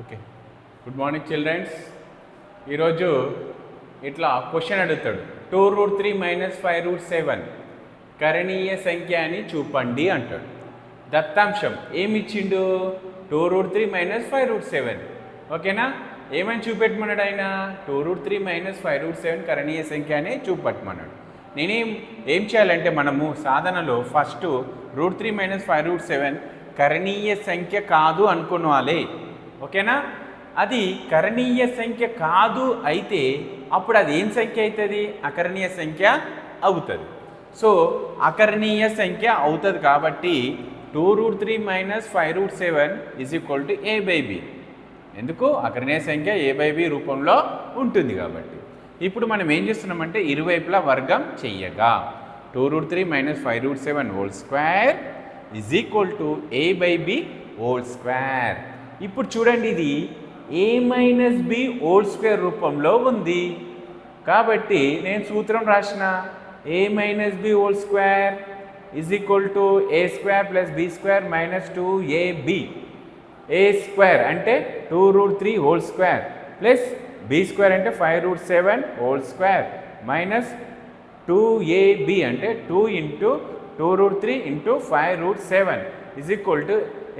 Okay good morning children's ఈరోజు ఇట్లా question అడుగుతాడు. Two root three minus five root seven కరణీయ సంఖ్య అని చూపండి అంటాడు. దత్తాంశం ఏమి ఇచ్చిండు two root three minus five root seven ఓకేనా ఏమని చూపెట్టమన్నాడు ఆయన? Two root three minus five root seven కరణీయ సంఖ్య అని చూపెట్టమన్నాడు నేనేం ఏం చేయాలంటే మనము సాధనలో first root three minus five root seven కరణీయ సంఖ్య కాదు అనుకోవాలి ఓకేనా? అది కరణీయ సంఖ్య కాదు అయితే అప్పుడు అది ఏం సంఖ్య అవుతుంది? అకరణీయ సంఖ్య అవుతుంది. సో అకరణీయ సంఖ్య అవుతుంది కాబట్టి two root three minus five root seven is equal to A by B. ఎందుకు? అకరణీయ సంఖ్య ఏ బై బి రూపంలో ఉంటుంది కాబట్టి. ఇప్పుడు మనం ఏం చేస్తున్నామంటే ఇరువైపులా వర్గం చెయ్యగా. Two root three minus five root seven whole square is equal to A by B whole square ఇప్పుడు చూడండి ఇది A minus B whole square రూపంలో ఉంది. కాబట్టి నేను సూత్రం రాసిన A minus B whole square is equal to A square plus B square minus two A B A square అంటే two root three whole square plus B square అంటే five root seven whole square minus two A B అంటే two into two root three into five root seven is equal to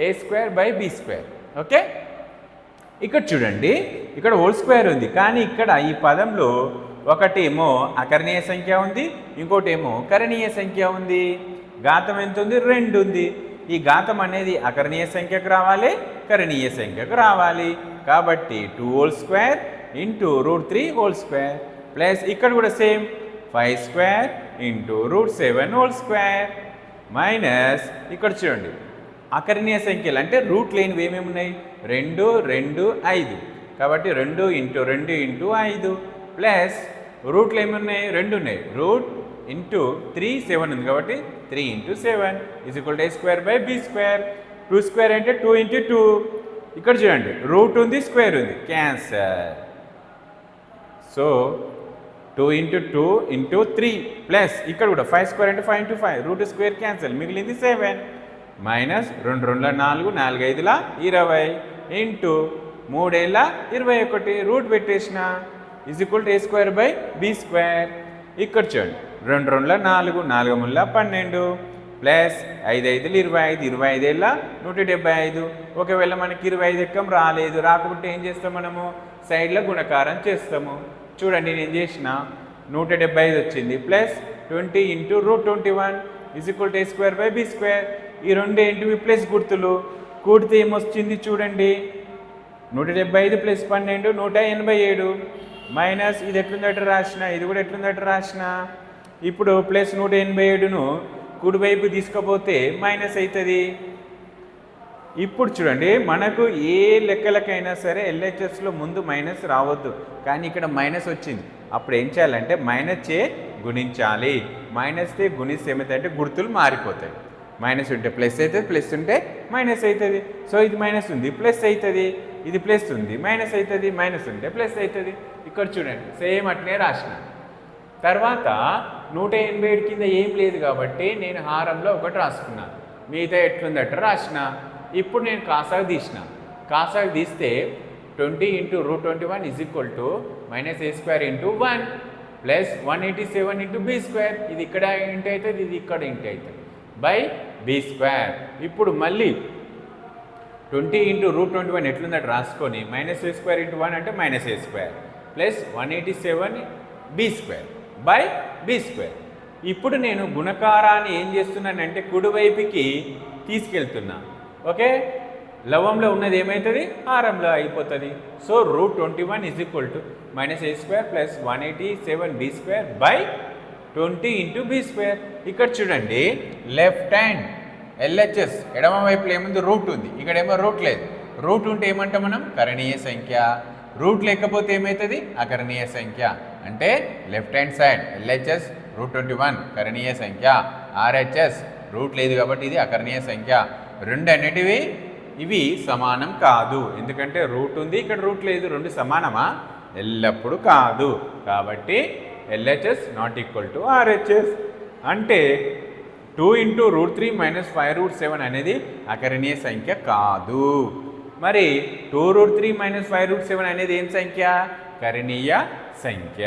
A square by B square okay ఇక్కడ చూడండి. ఇక్కడ whole square ఉంది. కానీ ఇక్కడ ఈ పదంలో ఒకటేమో అకరణీయ సంఖ్య ఉంది. ఇంకోటి ఏమో కరణీయ సంఖ్య ఉంది. ఘాతం ఎంత ఉంది? రెండు ఉంది. ఈ ఘాతం అనేది అకరణీయ సంఖ్యకు రావాలి కరణీయ సంఖ్యకు రావాలి. కాబట్టి two whole square into root three whole square plus ఇక్కడ కూడా same five square into root seven whole square minus ఇక్కడ చూడండి. అకరణీయ సంఖ్యలు అంటే రూట్ లేనివి ఏమేమి ఉన్నాయి? రెండు రెండు ఐదు. కాబట్టి రెండు ఇంటూ రెండు ఇంటూ ఐదు ప్లస్ రూట్లు ఏమి ఉన్నాయి? రెండు ఉన్నాయి. రూట్ ఇంటూ త్రీ సెవెన్ ఉంది కాబట్టి three into seven is equal to A square by B square two square అంటే టూ ఇంటూ టూ. ఇక్కడ చూడండి. రూట్ ఉంది స్క్వేర్ ఉంది. Cancel. So two into two into three plus ఇక్కడ కూడా ఫైవ్ స్క్వేర్ అంటే five into five root square cancel మిగిలింది seven minus రెండు రెండుల నాలుగు నాలుగు ఐదుల ఇరవై. ఇంటూ మూడేళ్ళ ఇరవై ఒకటి రూట్ పెట్టేసిన. Is equal to A square by B square ఇక్కడ చూడండి రెండు రెండుల నాలుగు నాలుగు ముళ్ళ పన్నెండు. ప్లస్ ఐదు ఐదులు ఇరవై ఐదు ఇరవై ఐదేళ్ళ నూట డెబ్బై ఐదు. ఒకవేళ మనకి ఇరవై ఐదు ఎక్కం రాలేదు రాకపోతే ఏం చేస్తాం మనము? సైడ్లో గుణకారం చేస్తాము. చూడండి నేను చేసిన? నూట డెబ్బై ఐదు వచ్చింది. Plus twenty into root twenty one is equal to A square by B square. ఈ రెండు ఏంటివి? ప్లస్ గుర్తులు. కూడితే ఏమొచ్చింది చూడండి. నూట డెబ్బై ఐదు ప్లస్ పన్నెండు నూట ఎనభై ఏడు. మైనస్ ఇది ఎట్లుందట రాసిన? ఇది కూడా ఎట్లుందట రాసిన? ఇప్పుడు ప్లస్ నూట ఎనభై ఏడును కుడివైపు తీసుకపోతే మైనస్ అవుతుంది. ఇప్పుడు చూడండి మనకు ఏ లెక్కలకైనా సరే ఎల్హెచ్ఎస్లో ముందు మైనస్ రావద్దు. కానీ ఇక్కడ మైనస్ వచ్చింది. అప్పుడు ఏం చేయాలంటే మైనస్ చే గుణించాలి. మైనస్ చే గుణిస్తే ఏమవుతాయంటే గుర్తులు మారిపోతాయి. మైనస్ ఉంటే ప్లస్ అవుతుంది ప్లస్ ఉంటే మైనస్ అవుతుంది. సో ఇది మైనస్ ఉంది ప్లస్ అవుతుంది. ఇది ప్లస్ ఉంది మైనస్ అవుతుంది మైనస్ ఉంటే ప్లస్ అవుతుంది. ఇక్కడ చూడండి సేమ్ అట్లే రాసిన. తర్వాత నూట ఎనభై ఏడు కింద ఏం లేదు కాబట్టి నేను హారంలో ఒకటి రాసుకున్నాను మిగతా ఎట్లుందట రాసిన. ఇప్పుడు నేను కాసాగు తీసిన. కాసాగు తీస్తే twenty into root twenty one is equal to minus A square into one plus one eighty seven into B square ఇది ఇక్కడ ఇంటి అవుతుంది ఇది ఇక్కడ ఇంటి అవుతుంది. బై బీ స్క్వేర్ ఇప్పుడు మళ్ళీ twenty into root twenty one ఎట్లుందంటే రాసుకొని minus A square into one అంటే minus A square plus one eighty seven B square by B square ఇప్పుడు నేను గుణకారాన్ని ఏం చేస్తున్నానంటే కుడివైపుకి తీసుకెళ్తున్నా. ఓకే? లవంలో ఉన్నది ఏమవుతుంది హారంలో అయిపోతుంది. So root twenty one is equal to minus A square plus one eighty seven B square by twenty into B square ఇక్కడ చూడండి లెఫ్ట్ హ్యాండ్ ఎల్హెచ్ఎస్ ఎడమ వైపులో ఏముంది? రూట్ ఉంది. ఇక్కడ ఏమో రూట్ లేదు. రూట్ ఉంటే ఏమంటాం మనం? కరణీయ సంఖ్య. రూట్ లేకపోతే ఏమవుతుంది అకరణీయ సంఖ్య. అంటే left hand side L H S root twenty one కరణీయ సంఖ్య. ఆర్హెచ్ఎస్ రూట్ లేదు కాబట్టి ఇది అకరణీయ సంఖ్య. రెండు అనేటివి ఇవి సమానం కాదు. ఎందుకంటే రూట్ ఉంది ఇక్కడ రూట్ లేదు. రెండు సమానమా? ఎల్లప్పుడూ కాదు. కాబట్టి L H S not equal to R H S. అంటే two into root three minus five root seven అనేది అకరణీయ సంఖ్య కాదు. మరి two root three minus five root seven అనేది ఏం సంఖ్య? కరణీయ సంఖ్య.